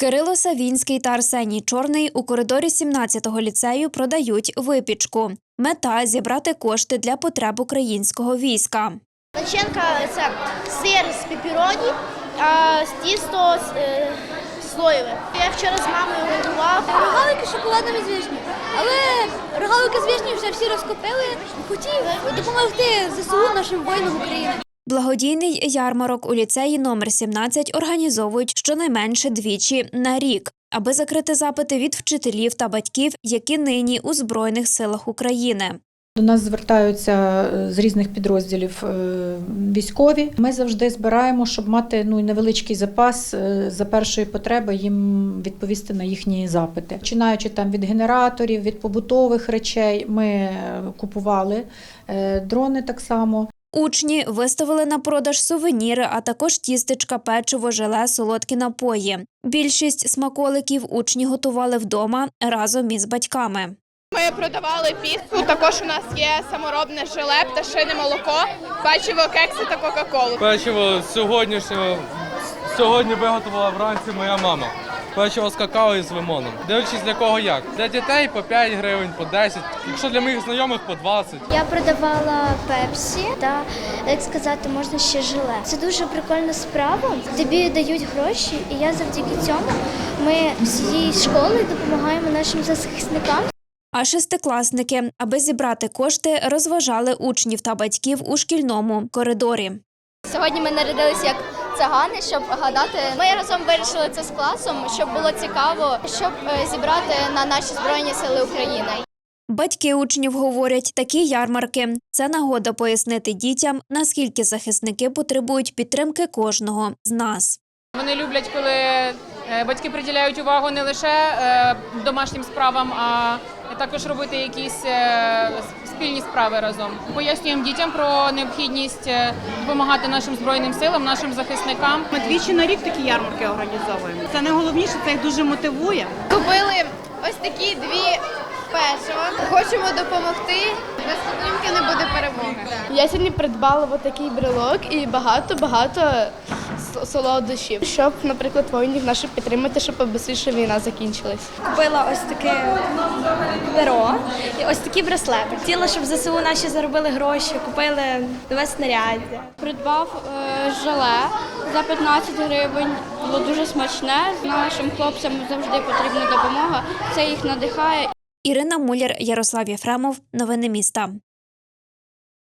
Кирило Савінський та Арсеній Чорний у коридорі 17-го ліцею продають випічку. Мета зібрати кошти для потреб українського війська. Начинка це сир з пеппероні, а з тісто е, слоєве. Я вчора з мамою готував. Рогалики і з вишні. Але рогалики з вишні вже всі розкупили. Хотів допомогти ЗСУ нашим воїнам України. Благодійний ярмарок у ліцеї номер 17 організовують щонайменше двічі на рік, аби закрити запити від вчителів та батьків, які нині у Збройних силах України. До нас звертаються е, з різних підрозділів е, військові. Ми завжди збираємо, щоб мати ну невеличкий запас е, за першої потреби їм відповісти на їхні запити. Починаючи там від генераторів, від побутових речей, ми купували дрони так само. Учні виставили на продаж сувеніри, а також тістечка, печиво, желе, солодкі напої. Більшість смаколиків учні готували вдома разом із батьками. Ми продавали піцу. Також у нас є саморобне желе, пташине молоко, печиво, кекси та кока-колу. Печиво сьогоднішнього сьогодні виготовила вранці моя мама. Печиво з какао і з лимоном. Дивлячись для кого як. Для дітей по 5 гривень, по 10, якщо для моїх знайомих по 20. Я продавала пепсі та, як сказати, можна ще желе. Це дуже прикольна справа. Тобі дають гроші, і я завдяки цьому ми всією школою допомагаємо нашим захисникам. А шестикласники, аби зібрати кошти, розважали учнів та батьків у шкільному коридорі. Сьогодні ми нарядилися як цагани, щоб гадати. Ми разом вирішили це з класом, щоб було цікаво, щоб е, зібрати на наші збройні сили України. Батьки учнів говорять, такі ярмарки це нагода пояснити дітям, наскільки захисники потребують підтримки кожного з нас. Вони люблять, коли е, батьки приділяють увагу не лише е, домашнім справам, а також робити якісь е, спільні справи разом. Пояснюємо дітям про необхідність е, допомагати нашим збройним силам, нашим захисникам. Ми двічі на рік такі ярмарки організовуємо. Це найголовніше, це їх дуже мотивує. Купили ось такі дві печива. Хочемо допомогти. Без підтримки не буде перемоги. Я сьогодні придбала отакий брелок і багато-багато солодощів, щоб, наприклад, воїнів наших підтримати, щоб швидше війна закінчилась. Купила ось таке перо і ось такі браслети. Хотіла, щоб ЗСУ наші заробили гроші, купили нове снаряддя. Придбав е, желе за 15 гривень. Було дуже смачне. Нашим хлопцям завжди потрібна допомога. Це їх надихає. Ірина Муляр, Ярослав Єфремов. Новини міста.